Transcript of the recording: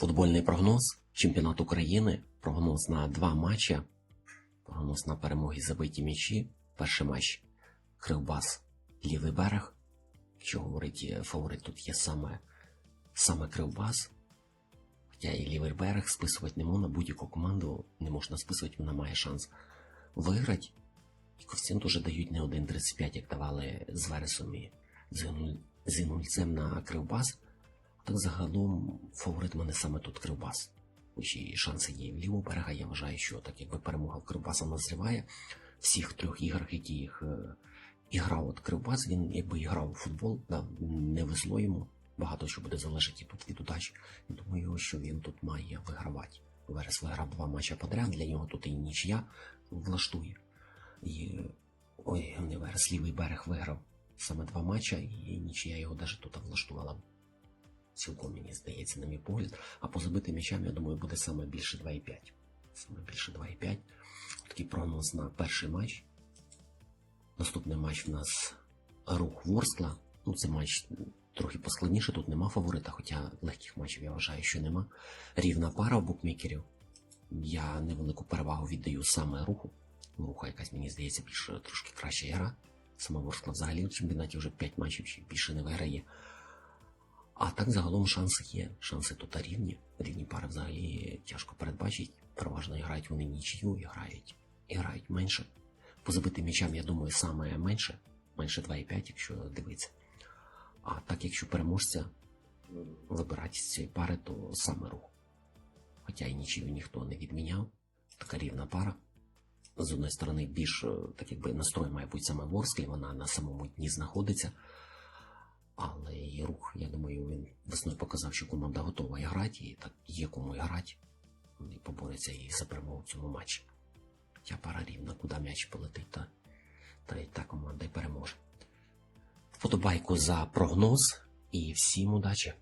Футбольний прогноз, чемпіонат України, прогноз на два матчі, прогноз на перемоги забиті м'ячі. Перший матч Кривбас, лівий берег. Якщо говорить фаворит, тут є саме, саме Кривбас. Хоча і лівий берег списувати не можна, будь-яку команду не можна списувати, вона має шанс виграти. І коефіцієнт уже дають не 1,35, як давали з Вересом і з Інульцем на Кривбас. Так загалом фаворит мене саме тут Кривбас. І шанси є в лівого берега. Я вважаю, що так якби перемога Кривбаса назріває всіх трьох іграх, які їх е, і грав от Кривбас, він якби грав у футбол, да, не везло йому. Багато що буде залежати тут від удачі. Я Думаю, що він тут має вигравати. Верес виграв два матчі подряд, для нього тут і нічия влаштує. І ой, не Верес, лівий берег виграв саме два матчі, і нічия його навіть тут влаштувала цілком мені здається, на мій погляд. А по забитим м'ячам, я думаю, буде саме більше 2,5. Саме більше 2,5. Такий прогноз на перший матч. Наступний матч в нас рух Ворскла. Ну, це матч трохи поскладніше, тут нема фаворита, хоча легких матчів я вважаю, що нема. Рівна пара у букмекерів. Я невелику перевагу віддаю саме руху. Руха якась, мені здається, більш трошки краща гра. Сама Ворскла взагалі в чемпіонаті вже 5 матчів чи більше не виграє. А так загалом шанси є. Шанси тут рівні. Рівні пари взагалі тяжко передбачити. Переважно грають вони нічию і грають, і грають менше. По забитим м'ячам, я думаю, саме менше, менше 2,5, якщо дивитися. А так, якщо переможця вибирати з цієї пари, то саме рух. Хоча і нічию ніхто не відміняв. Така рівна пара. З одної сторони, більш е, так якби настрой має бути саме Ворсклі, вона на самому дні знаходиться. Але і рух, я думаю, весною показав, що команда готова і грати, і так є кому і грати. Вони поборються і за перемогу в цьому матчі. Я пара рівна, куди м'яч полетить, та, та й та команда й переможе. Вподобайку за прогноз і всім удачі!